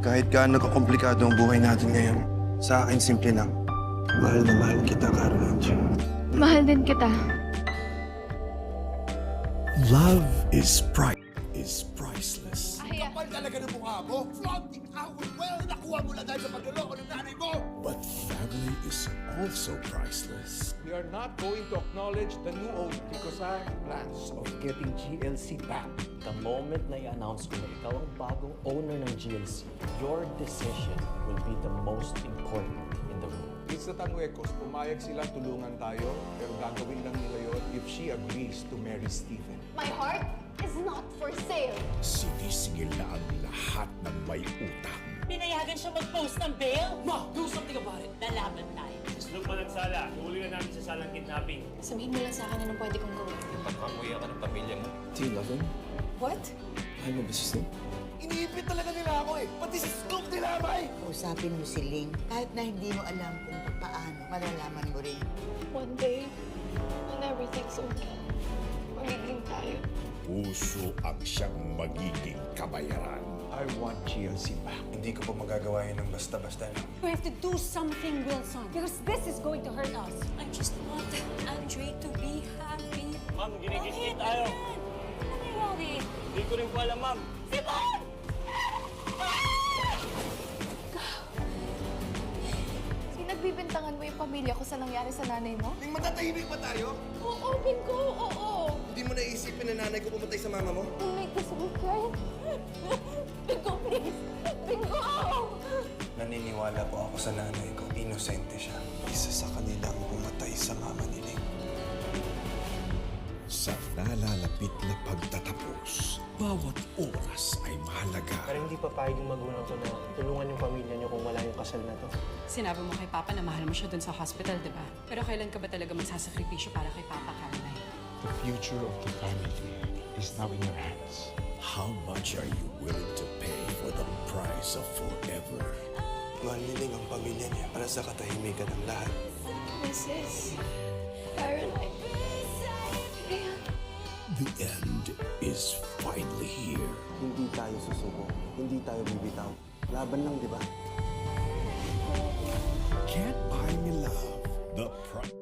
Kahit gaano kakomplikado ang buhay natin ngayon, sa akin simple lang. Mahal na mahal kita, Caroline. Mahal din kita. Love is pri is priceless. Kapal talaga ng mukha mo. Flaunting our well, nakuha mo lang dahil sa pagluloko ng nanay mo. But family is also priceless. We are not going to acknowledge the new owner because I have plans of getting GLC back. The moment na i-announce ko na ikaw ang bagong owner ng GLC, your decision will be the most important in the room. It's the Tanuecos, pumayag sila tulungan tayo, pero gagawin lang nila yon if she agrees to marry Stephen. My heart is not for sale. Sinisingil na ang lahat ng may utang. Pinayagan siya mag-post ng bail? Ma, Huli na namin sa salang kidnapping. Sabihin mo lang sa akin anong pwede kong gawin. Pagpamuya ka ng pamilya mo. Do you love him? What? Mahal mo ba si Snoop? Iniipit talaga nila ako eh. Pati si Snoop dinamay. Usapin mo si Ling kahit na hindi mo alam kung paano malalaman mo rin. One day, when everything's okay, magiging tayo. Puso ang siyang magiging kabayaran. I want GLC back. Hindi ko pa magagawa yun ng basta-basta lang. We have to do something, Wilson. Because this is going to hurt us. I just want Andre to be happy. Ma'am, ginikit tayo. Ano nangyayari? Hindi ko rin po alam, ma'am. Simon! Pinagbibintangan mo yung pamilya ko sa nangyari sa nanay mo? Ling matatahimik ba tayo? Oo, Bingo, oo. Hindi mo na nanay ko pumatay sa mama mo? Don't make this. Bingo, please. Bingo! Naniniwala po ako sa nanay ko. Inosente siya. Isa sa kanila ang pumatay sa mama ni Ling. Sa nalalapit na pagtatapos, bawat oras ay mahalaga. Pero hindi pa payag yung magulang ko na tulungan yung pamilya niyo kung wala yung kasal na to. Sinabi mo kay Papa na mahal mo siya dun sa hospital, di ba? Pero kailan ka ba talaga magsasakripisyo para kay Papa Caroline? The future of the family is now in your hands. How much are you willing to pay for the price of forever? Mahal ni Ling ang pamilya niya para sa katahimikan ng lahat. Mrs. Caroline. The end is finally here. Hindi tayo susuko. Hindi tayo bibitaw. Laban lang, di ba? Can't buy me love. The price.